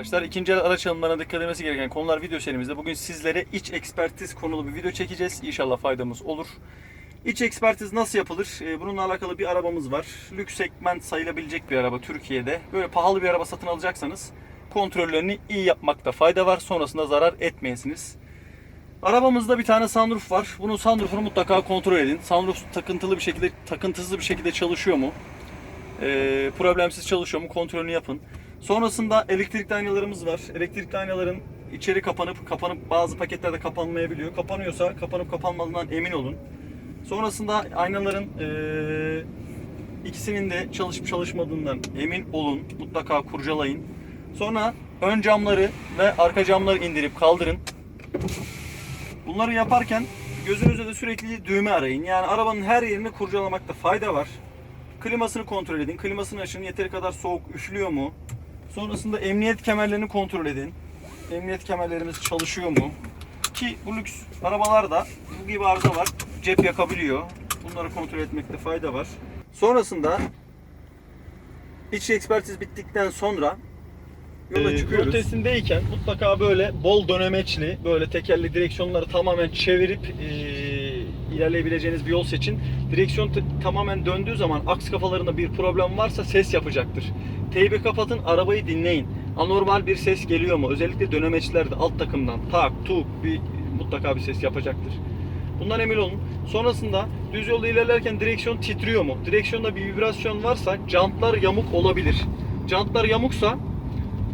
Arkadaşlar ikinci araç alımlarına dikkat edilmesi gereken konular video serimizde. Bugün sizlere iç ekspertiz konulu bir video çekeceğiz. İnşallah faydamız olur. İç ekspertiz nasıl yapılır? Ee, Bununla alakalı bir arabamız var. Lüks segment sayılabilecek bir araba Türkiye'de. Böyle pahalı bir araba satın alacaksanız kontrollerini iyi yapmakta fayda var. Sonrasında zarar etmeyesiniz. Arabamızda bir tane sunroof var. Bunun sunroofunu mutlaka kontrol edin. Sunroof takıntılı bir şekilde, takıntısız bir şekilde çalışıyor mu? Ee, problemsiz çalışıyor mu? Kontrolünü yapın. Sonrasında elektrikli aynalarımız var. Elektrikli aynaların içeri kapanıp kapanıp bazı paketlerde kapanmayabiliyor. Kapanıyorsa kapanıp kapanmadığından emin olun. Sonrasında aynaların eee, ikisinin de çalışıp çalışmadığından emin olun. Mutlaka kurcalayın. Sonra ön camları ve arka camları indirip kaldırın. Bunları yaparken gözünüzde de sürekli düğme arayın. Yani arabanın her yerini kurcalamakta fayda var. Klimasını kontrol edin. Klimasını açın. Yeteri kadar soğuk üflüyor mu? Sonrasında emniyet kemerlerini kontrol edin. Emniyet kemerlerimiz çalışıyor mu? Ki bu lüks arabalarda bu gibi arıza var. Cep yakabiliyor. Bunları kontrol etmekte fayda var. Sonrasında iç ekspertiz bittikten sonra yola Ee, çıkıyoruz. yol testindeyken mutlaka böyle bol dönemeçli, böyle tekerli direksiyonları tamamen çevirip e, ilerleyebileceğiniz bir yol seçin. Direksiyon tamamen döndüğü zaman aks kafalarında bir problem varsa ses yapacaktır. Teybi kapatın, arabayı dinleyin. Anormal bir ses geliyor mu? Özellikle dönemeçlerde alt takımdan tak tuk bir mutlaka bir ses yapacaktır. Bundan emin olun. Sonrasında düz yolda ilerlerken direksiyon titriyor mu? Direksiyonda bir vibrasyon varsa jantlar yamuk olabilir. Jantlar yamuksa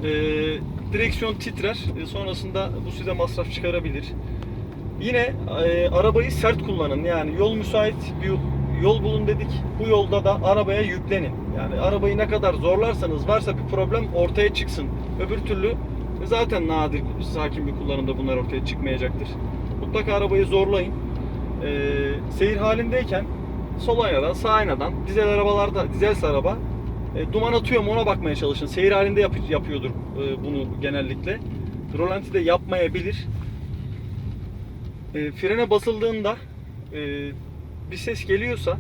e, direksiyon titrer. E, sonrasında bu size masraf çıkarabilir. Yine e, arabayı sert kullanın. Yani yol müsait bir yol bulun dedik. Bu yolda da arabaya yüklenin. Yani arabayı ne kadar zorlarsanız varsa bir problem ortaya çıksın. Öbür türlü zaten nadir sakin bir kullanımda bunlar ortaya çıkmayacaktır. Mutlaka arabayı zorlayın. E, seyir halindeyken sol aynadan sağ aynadan dizel arabalarda dizel araba e, duman atıyor mu ona bakmaya çalışın. Seyir halinde yap- yapıyordur e, bunu genellikle. Rolantide yapmayabilir. E, frene basıldığında e, bir ses geliyorsa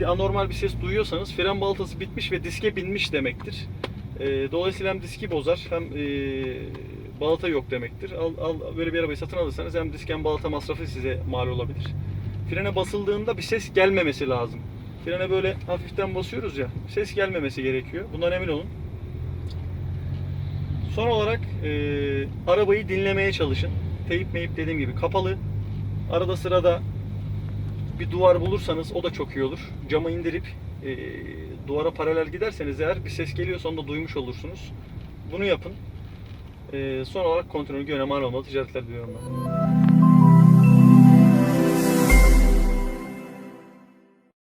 bir anormal bir ses duyuyorsanız fren balatası bitmiş ve diske binmiş demektir. E, dolayısıyla hem diski bozar hem e, balata yok demektir. Al, al, böyle bir arabayı satın alırsanız hem disk hem balata masrafı size mal olabilir. Frene basıldığında bir ses gelmemesi lazım. Frene böyle hafiften basıyoruz ya, ses gelmemesi gerekiyor. Bundan emin olun. Son olarak e, arabayı dinlemeye çalışın. Teyip meyip dediğim gibi kapalı. Arada sırada bir duvar bulursanız o da çok iyi olur. Camı indirip e, duvara paralel giderseniz eğer bir ses geliyorsa onu da duymuş olursunuz. Bunu yapın. E, son olarak kontrolü önem almalı ticaretler diliyorum ben.